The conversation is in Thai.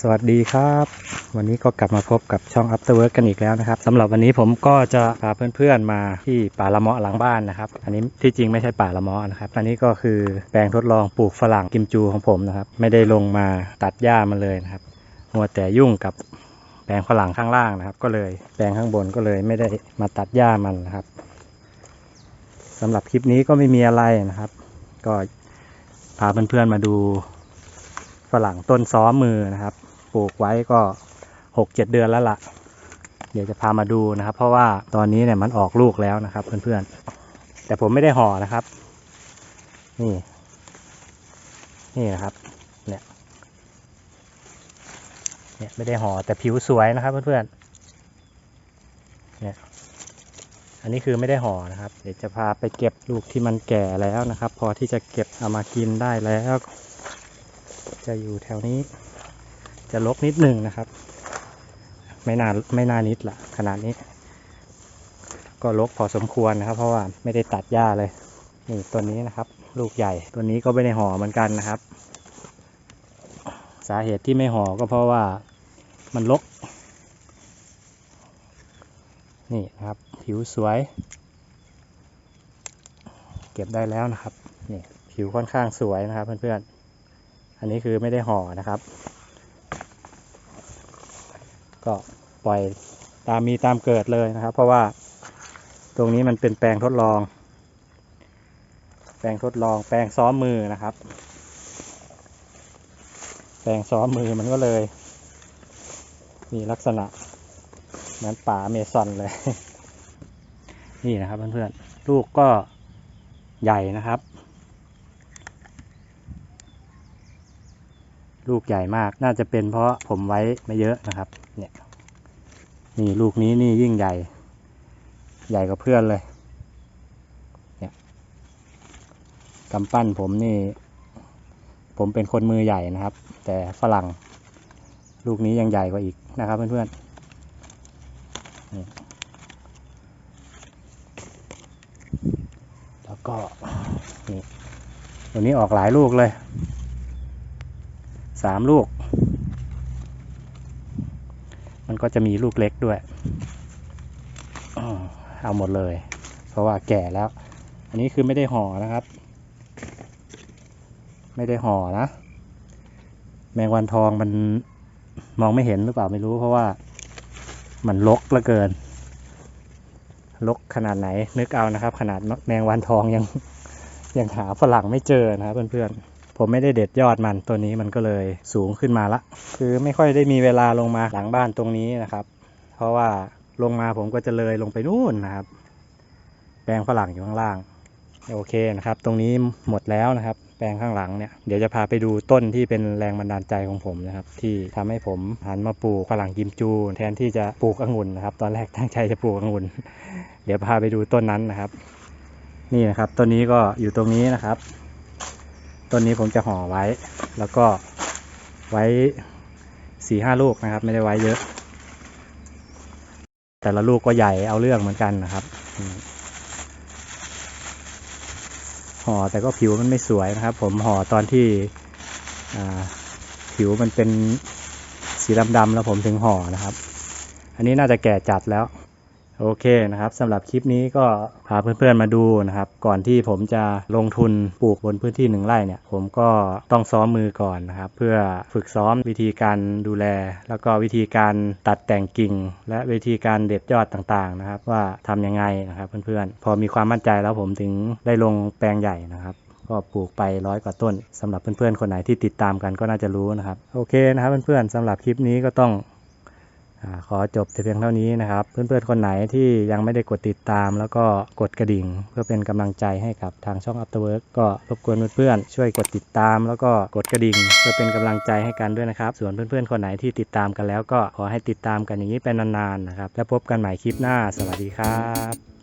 สวัสดีครับ วันนี้ก็กลับมาพบกับช่อง After Work กันอีกแล้วนะครับสำหรับวันนี้ผมก็จะพาเพื่อนๆมาที่ป่าละเมาะหลังบ้านนะครับ อันนี้ที่จริงไม่ใช่ป่าละเมาะนะครับ อันนี้ก็คือแปลงทดลองปลูกฝรั่งกิมจูของผมนะครับ ไม่ได้ลงมาตัดหญ้ามันเลยนะครับมัวแต่ยุ่งกับแปลงฝรั่งข้างล่างนะครับ ก็เลยแปลงข้างบนก็เลยไม่ได้มาตัดหญ้ามันนะครับสำหรับคลิปนี้ก็ไม่มีอะไรนะครับ ก็พาเพื่อนๆมาดูฝรั่งต้นซ้อมมือนะครับ ปลูกไว้ก็หกเจ็ดเดือนแล้วละ่ะ เดี๋ยวจะพามาดูนะครับ เพราะว่าตอนนี้เนี่ยมันออกลูกแล้วนะครับ เพื่อนๆ แต่ผมไม่ได้ห่อนะครับ นี่ นี่นะครับ เนี่ย เนี่ยไม่ได้ห่อแต่ผิวสวยนะครับเพื่อนๆ เนี่ย อันนี้คือไม่ได้ห่อนะครับ เดี๋ยวจะพาไปเก็บลูกที่มันแก่แล้วนะครับ พอที่จะเก็บเอามากินได้แล้ว จะอยู่แถวนี้ จะลกนิดหนึ่งนะครับ ไม่นานไม่นานิดละขนาดนี้ ก็ลกพอสมควรนะครับ เพราะว่าไม่ได้ตัดหญ้าเลย นี่ตัวนี้นะครับ ลูกใหญ่ตัวนี้ก็ไม่ได้ห่อเหมือนกันนะครับ สาเหตุที่ไม่ห่อก็เพราะว่ามันลก นี่นะครับ ผิวสวย เก็บได้แล้วนะครับนี่ผิวค่อนข้างสวยนะครับเพื่อนๆอันนี้คือไม่ได้ห่อนะครับ ก็ปล่อยตามมีตามเกิดเลยนะครับ เพราะว่าตรงนี้มันเป็นแปลงทดลอง แปลงทดลอง แปลงซ้อมมือนะครับ แปลงซ้อมมือมันก็เลย มีลักษณะเหมือนป่าเมซอนเลย นี่นะครับเพื่อนๆ ลูกก็ใหญ่นะครับ ลูกใหญ่มาก น่าจะเป็นเพราะผมไว้ไม่เยอะนะครับ เนี่ย นี่ลูกนี้นี่ยิ่งใหญ่ ใหญ่กว่าเพื่อนเลย เนี่ยกำปั้นผมนี่ ผมเป็นคนมือใหญ่นะครับ แต่ฝรั่ง ลูกนี้ยังใหญ่กว่าอีกนะครับเพื่อนๆแล้วก็นี่ตัวนี้ออกหลายลูกเลย สามลูก มันก็จะมีลูกเล็กด้วย เอาหมดเลย เพราะว่าแก่แล้ว อันนี้คือไม่ได้ห่อนะครับ ไม่ได้ห่อนะ แมงวันทองมันมองไม่เห็นหรือเปล่าไม่รู้เพราะว่ามันลกเหลือเกินลกขนาดไหนนึกเอานะครับ ขนาดแมงวันทองยังยังหาฝรั่งไม่เจอนะครับเพื่อนๆ ผมไม่ได้เด็ดยอดมันตัวนี้มันก็เลยสูงขึ้นมาละ คือไม่ค่อยได้มีเวลาลงมาหลังบ้านตรงนี้นะครับ เพราะว่าลงมาผมก็จะเลยลงไปนู่นนะครับ แปลงฝรั่งอยู่ข้างล่างโอเคนะครับ ตรงนี้หมดแล้วนะครับ แปลงข้างหลังเนี่ย เดี๋ยวจะพาไปดูต้นที่เป็นแรงบันดาลใจของผมนะครับ ที่ทำให้ผมหันมาปลูกฝรั่งกิมจู แทนที่จะปลูกองุ่นนะครับ ตอนแรกตั้งใจจะปลูกองุ่น เดี๋ยวพาไปดูต้นนั้นนะครับ นี่นะครับ ต้นนี้ก็อยู่ตรงนี้นะครับ ต้นนี้ผมจะห่อไว้ แล้วก็ไว้สี่ห้าลูกนะครับ ไม่ได้ไว้เยอะ แต่ละลูกก็ใหญ่เอาเรื่องเหมือนกันนะครับห่อแต่ก็ผิวมันไม่สวยนะครับ ผมห่อตอนที่ผิวมันเป็นสีดำๆแล้วผมถึงห่อนะครับ อันนี้น่าจะแก่จัดแล้ว โอเคนะครับสำหรับคลิปนี้ก็พาเพื่อนๆมาดูนะครับ ก่อนที่ผมจะลงทุนปลูกบนพื้นที่หนึ่งไร่เนี่ย ผมก็ต้องซ้อมมือก่อนนะครับ เพื่อฝึกซ้อมวิธีการดูแล แล้วก็วิธีการตัดแต่งกิ่ง และวิธีการเด็ดยอดต่างๆนะครับ ว่าทำยังไงนะครับเพื่อนๆ พอมีความมั่นใจแล้วผมถึงได้ลงแปลงใหญ่นะครับก็ปลูกไปร้อยกว่าต้นสำหรับเพื่อนๆคนไหนที่ติดตามกันก็น่าจะรู้นะครับ โอเคนะครับเพื่อนๆสำหรับคลิปนี้ก็ต้อง ขอจบแต่เพียงเท่านี้นะครับ เพื่อนๆคนไหนที่ยังไม่ได้กดติดตาม แล้วก็กดกระดิ่ง เพื่อเป็นกำลังใจให้กับทางช่อง Afterwork ก็รบกวนเพื่อนๆช่วยกดติดตาม แล้วก็กดกระดิ่ง เพื่อเป็นกำลังใจให้กันด้วยนะครับ ส่วนเพื่อนๆคนไหนที่ติดตามกันแล้วก็ขอให้ติดตามกันอย่างนี้เป็นนานๆนะครับแล้วพบกันใหม่คลิปหน้า สวัสดีครับ